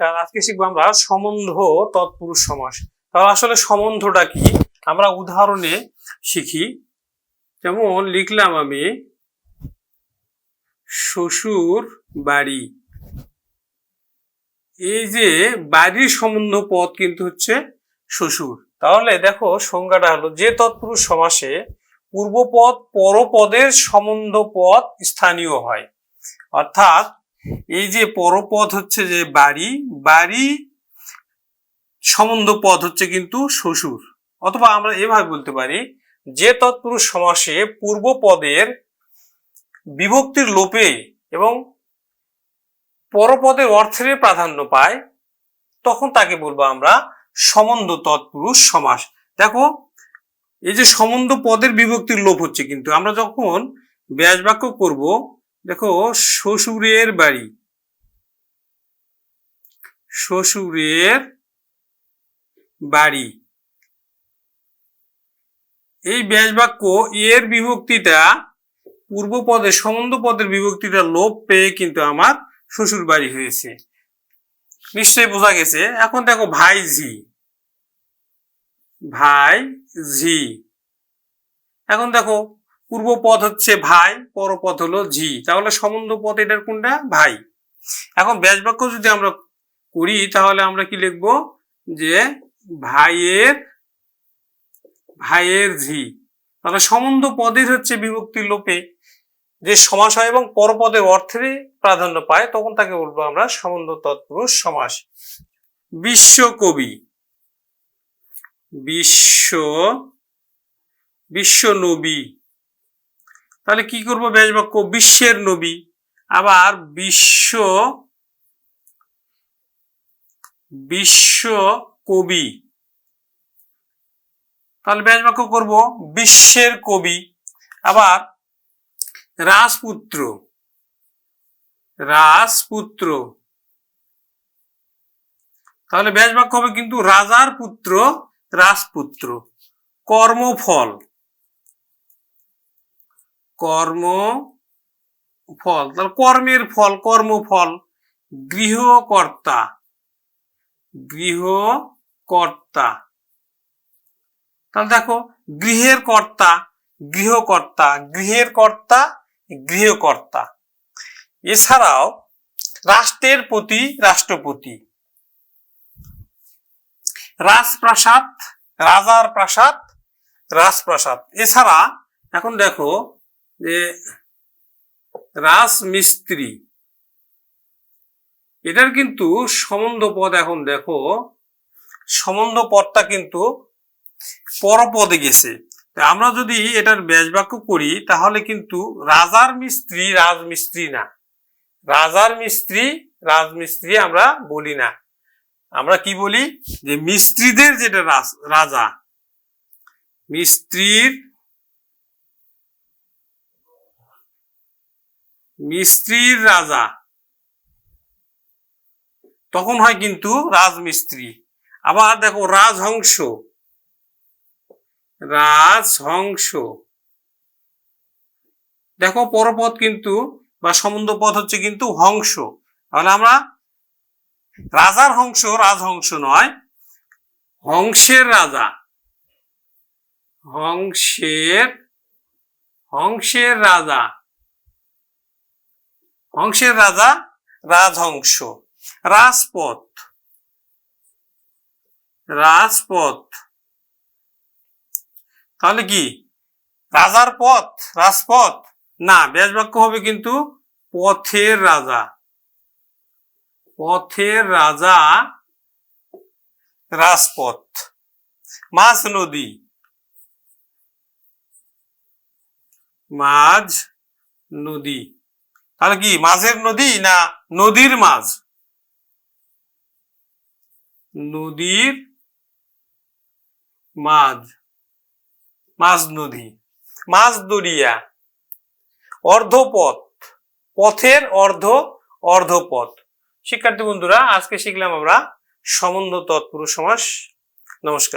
নমস্কার আজকে শিখব আমরা সম্বন্ধ তৎপুরুষ সমাস। তাহলে আসলে সম্বন্ধটা কি? আমরা উদাহরণে শিখি। যেমন লিখলাম আমি, শ্বশুর বাড়ি। এই যে বাড়ির সম্বন্ধ পদ কিন্তু হচ্ছে শ্বশুর। তাহলে দেখো সংজ্ঞাটা হলো যে তৎপুরুষ সমাসে পূর্বপদ, পরপদের সম্বন্ধ পদ স্থানীয় হয়। অর্থাৎ এই যে পরপদ হচ্ছে যে বাড়ি বাড়ি সম্বন্ধ পদ হচ্ছে কিন্তু শ্বশুর। অথবা আমরা এভাবে বলতে পারি, যে তৎপুরুষ সমাসে পূর্ব পদের বিভক্তির লোপে এবং পরপদের অর্থের প্রাধান্য পায়, তখন তাকে বলব আমরা সম্বন্ধ তৎপুরুষ সমাস। দেখো, এই যে সম্বন্ধ পদের বিভক্তির লোপ হচ্ছে কিন্তু, আমরা যখন ব্যাস বাক্য করব দেখো, শ্বশুরের বাড়ি। শ্বশুরের বাড়ি। এই ব্যাস বাক্য এর বিভক্তিটা পূর্ব পদের সম্বন্ধ পদের বিভক্তিটা লোপ পেয়ে কিন্তু আমার শ্বশুর বাড়ি হয়েছে। নিশ্চয়ই বোঝা গেছে। এখন দেখো ভাই ঝি ভাই ঝি এখন দেখো পূর্ব পদ হচ্ছে ভাই, পরপদ হলো ঝি। তাহলে সম্বন্ধ পদ এটার কোনটা? ভাই। এখন ব্যাস বাক্য যদি আমরা করি, তাহলে আমরা কি লিখব? যে ভাইয়ের ভাইয়ের ঝি। তাহলে সম্বন্ধ পদের হচ্ছে বিভক্তি লোপে। যে সমাস হয় এবং পরপদের অর্থের প্রাধান্য পায়, তখন তাকে বলব আমরা সম্বন্ধ তৎপুরুষ সমাস। বিশ্বকবি। বিশ্ব বিশ্ব নবী। তাহলে কি করব? ব্যাস বাক্য বিশ্বের নবী। আবার বিশ্ব বিশ্ব কবি। তাহলে ব্যাস বাক্য করব, বিশ্বের কবি। আবার রাজপুত্র। রাজপুত্র। তাহলে ব্যাস বাক্য হবে কিন্তু রাজার পুত্র, রাজপুত্র। কর্মফল। কর্ম ফল। তাহলে কর্মের ফল, কর্মফল। গৃহকর্তা। গৃহকর্তা। তাহলে দেখো, গৃহের কর্তা, গৃহকর্তা, গৃহের কর্তা, গৃহকর্তা। এছাড়াও রাষ্ট্রের প্রতি রাষ্ট্রপতি। রাজপ্রাসাদ, রাজার প্রাসাদ, রাজপ্রাসাদ। এছাড়া এখন দেখো যে রাজমিস্ত্রি, এটার কিন্তু সম্বন্ধ পদ এখন দেখো সম্বন্ধ পদটা কিন্তু পরপদে গেছে। আমরা যদি এটার ব্যাস বাক্য করি, তাহলে কিন্তু রাজার মিস্ত্রি রাজমিস্ত্রি না। রাজার মিস্ত্রি রাজমিস্ত্রি আমরা বলি না। আমরা কি বলি? যে মিস্ত্রিদের যেটা রাজা। মিস্ত্রির মিস্ত্রির রাজা। তখন হয় কিন্তু রাজমিস্ত্রি। আবার দেখো রাজহংস। রাজহংস। দেখো পরপদ কিন্তু বা সম্বন্ধ পদ হচ্ছে কিন্তু হংস। তাহলে আমরা রাজার হংস, রাজহংস নয়, হংসের রাজা। হংসের হংসের রাজা। হংসের রাজা, রাজহংস। রাজপথ। রাজপথ। তাহলে কি? রাজার পথ, রাজপথ? না ব্যাস বাক্য হবে কিন্তু পথের রাজা। পথের রাজা, রাজপথ। মাঝ নদী। মাঝ নদী। তাহলে কি, মাঝের নদী না নদীর মাঝ? নদীর মাঝ। মাঝ নদী। মাঝ দরিয়া। অর্ধপথ। পথের অর্ধ অর্ধপথ। শিক্ষার্থী বন্ধুরা, আজকে শিখলাম আমরা সম্বন্ধ তৎপুরুষ সমাস। নমস্কার।